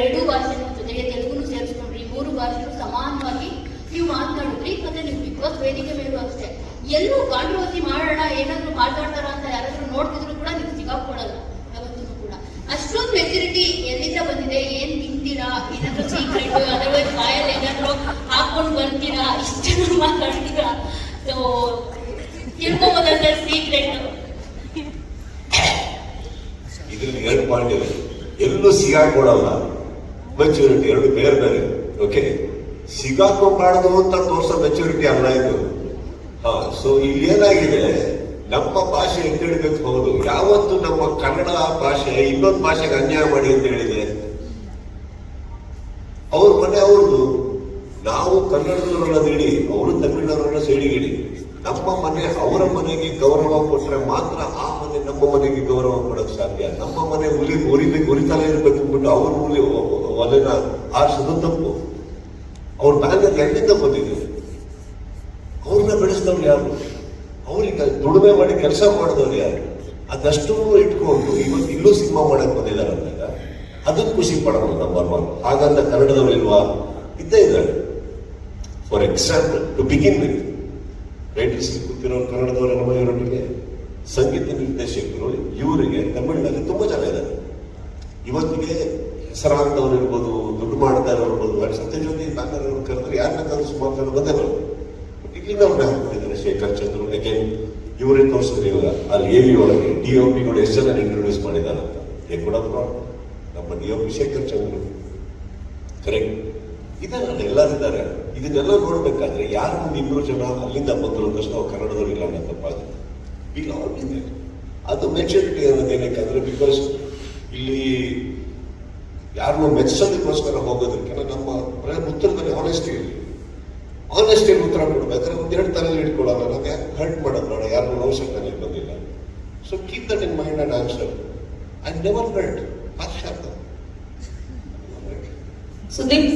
ಎರಡೂ ಭಾಷೆ ಜೊತೆಗೆ ತೆಲುಗು ಸೇರಿಸ್ಕೊಂಡ್ರಿ. ಮೂರು ಭಾಷೆನು ಸಮಾನವಾಗಿ ನೀವು ಮಾತನಾಡಿದ್ರಿ ಮತ್ತೆ ನೀವು ಬಿಗ್ ಬಾಸ್ ವೇದಿಕೆ ಮೇಲೂ ಅಷ್ಟೇ. ಎಲ್ಲೂ ಕಾಂಟ್ರವರ್ಸಿ ಮಾಡೋಣ ಏನಾದ್ರು ಮಾತಾಡ್ತಾರ ಅಂತ ಯಾರಾದ್ರೂ ನೋಡ್ತಿದ್ರು ಕೂಡ ನೀವು ಸಿಗಾಕೊಡಲ್ಲ ಯಾವತ್ತೂ ಕೂಡ. ಅಷ್ಟೊಂದು ಮೆಚುರಿಟಿ ಎಲ್ಲಿಂದ ಬಂದಿದೆ? ಏನ್ ತಿಂತೀರಾ? ಏನಾದ್ರು ಸೀಕ್ರೆಟ್ ಅದರ್ವೈಸ್ ಬಾಯಲ್ಲಿ ಏನಾದ್ರು ಹಾಕೊಂಡು ಬರ್ತೀರಾ ಇಷ್ಟು ಮಾತಾಡ್ತೀರಾ? ಸೊ ತಿಳ್ಕೊಬೋದಂದ್ರೆ ಸೀಕ್ರೆಟ್ ಇದ್ರಲ್ಲಿ ಎರಡು ಪಾಯಿಂಟ್ ಇದೆ. ಎಲ್ಲೂ ಸಿಗಾಕೊಡಲ್ಲ ಮೆಚುರಿಟಿ ಎರಡು ಬೇರೆ. ಬೇರೆ ಓಕೆ ಸಿಗಾಕೋಬಾರ್ದು ಅಂತ ತೋರಿಸೋ ಮೆಚುರಿಟಿ ಅಲ್ಲ ಇದು. ಹಾ ಸೊ ಇಲ್ಲಿ ಏನಾಗಿದೆ? ನಮ್ಮ ಭಾಷೆ ಎತ್ತಿಡ್ಬೇಕು ಹೌದು. ಯಾವತ್ತು ನಮ್ಮ ಕನ್ನಡ ಭಾಷೆ, ಇನ್ನೊಂದು ಭಾಷೆಗೆ ಅನ್ಯಾಯ ಮಾಡಿ ಅಂತ ಹೇಳಿದೆ ಅವ್ರ ಮನೆ ಅವ್ರದ್ದು. ನಾವು ಕನ್ನಡದವರನ್ನ ನೀಡಿ, ಅವರು ತಮಿಳಿನವರನ್ನ ಸೈಡಿಗಿಡಿ ನಮ್ಮ ಮನೆ ಅವರ ಮನೆಗೆ ಗೌರವ ಕೊಟ್ರೆ ಮಾತ್ರ ಆ ಮನೆ ನಮ್ಮ ಮನೆಗೆ ಗೌರವ ಕೊಡಕ್ ಸಾಧ್ಯ. ನಮ್ಮ ಮನೆ ಹುಲಿ ಉರಿಬೇಕು, ಉರಿತಲೇ ಇರ್ಬೇಕು ಅಂದ್ಬಿಟ್ಟು ಅವ್ರ ಉಲಿ ಒಲೆನ ಆರಿಸೋದು ತಪ್ಪು. ಅವ್ರ ಬ್ಯಾನರ್ ಎಲ್ಲಿಂದ ಬಂದಿದ್ದೀವಿ ಅವ್ರನ್ನ ಬೆಳೆಸಿದವ್ರು ಯಾರು? ಅವ್ರಿಗೆ ದುಡಿಮೆ ಮಾಡಿ ಕೆಲಸ ಮಾಡಿದವ್ರು ಯಾರು? ಅದಷ್ಟು ಇಟ್ಕೊಂಡು ಇವತ್ತು ಇಲ್ಲೂ ಸಿನಿಮಾ ಮಾಡಕ್ಕೆ ಬಂದಿದ್ದಾರೆ ಅಂದಾಗ ಅದನ್ನ ಖುಷಿ ಪಡೋದು ನಂಬರ್ ಒನ್ ಹಾಗಂತ ಕನ್ನಡದವ್ರು ಇಲ್ವಾ? ಇದ್ದೇ ಇದ್ದಾರೆ. For example to begin with writers ಕೂತಿರೋ ಕನ್ನಡದವರ ನಮ್ಮ ಇವರೊಟ್ಟಿಗೆ? ಸಂಗೀತ ನಿರ್ದೇಶಕರು, ಇವರಿಗೆ ತಮಿಳಿನಲ್ಲಿ ತುಂಬಾ ಜನ ಇದ್ದಾರೆ. ಇವತ್ತಿಗೆ ಹೆಸರಾಂತವ್ರು ಇರ್ಬೋದು, ದುಡ್ಡು ಮಾಡ್ತಾ ಇರೋರು ಇರ್ಬೋದು, ಅಲ್ಲಿ ಸತ್ಯಜ್ಯೋತಿ ಬ್ಯಾನರ್ ಅವ್ರು ಕರೆದ್ರೆ ಯಾರು ಬೇಕಾದ್ರೂ ಸುಮಾರು ಜನ ಬಂದೇ ಬರೋದು. ಇಲ್ಲಿಂದ ಅವ್ರನ್ನ ಹಾಕ್ಬಿಟ್ಟಿದ್ದಾರೆ ಶೇಖರ್ ಚಂದ್ರು ಅಗೇನ್ ಇವರೇ ತೋರಿಸಿದ್ರೆ ಇವಾಗ ಅಲ್ಲಿ ಎ ವಿ ಒಳಗೆ ಡಿ ಒ ಪಿಗಳು ಎಷ್ಟು ಜನ ಇಂಟ್ರೊಡ್ಯೂಸ್ ಮಾಡಿದ್ದಾರೆ ಅಂತ. ಏ ಕೂಡ ನಮ್ಮ D O P Shekhar Chandru correct ಇದನ್ನ ಎಲ್ಲರಿದ್ದಾರೆ ಇದನ್ನೆಲ್ಲ ನೋಡ್ಬೇಕಾದ್ರೆ ಯಾರು ಒಂದು ಇನ್ನೂರು ಜನ ಅಲ್ಲಿಂದ ಬಂದ್ರು ತಕ್ಷಣ ಅವ್ರು ಕನ್ನಡದವ್ರು ಇಲ್ಲ ಅನ್ನೋ ತಪ್ಪಾಗುತ್ತೆ ಈಗ ಅವ್ರಿಗಿದೆ ಅದು ಮೆಚುರಿಟಿ ಅನ್ನೋದು ಏನಕ್ಕಂದ್ರೆ ಬಿಕಾಸ್ ಇಲ್ಲಿ ಯಾರನ್ನೂ ಮೆಚ್ಚೋದಕ್ಕೋಸ್ಕರ ಹೋಗೋದಕ್ಕೆ ನಮ್ಮ ಉತ್ತರದಲ್ಲಿ ಆನೆಸ್ಟಿ ಇರಲಿ ಆನೆಸ್ಟಿ ಉತ್ತರ ಕೊಡ್ಬೇಕಾದ್ರೆ ಒಂದೆರಡು ತಲೆಯಲ್ಲಿ ಇಟ್ಕೊಳ್ಳೋಣ ನನಗೆ ಹರ್ಟ್ ಮಾಡೋದು ನೋಡ, ಯಾರನ್ನೂ ಅವಶ್ಯಕ ನನಗೆ ಬಂದಿಲ್ಲ. So keep that in mind and answer I never hurt ಪಾಶ್ಚಾತ್ಯ ಸುದೀಪ್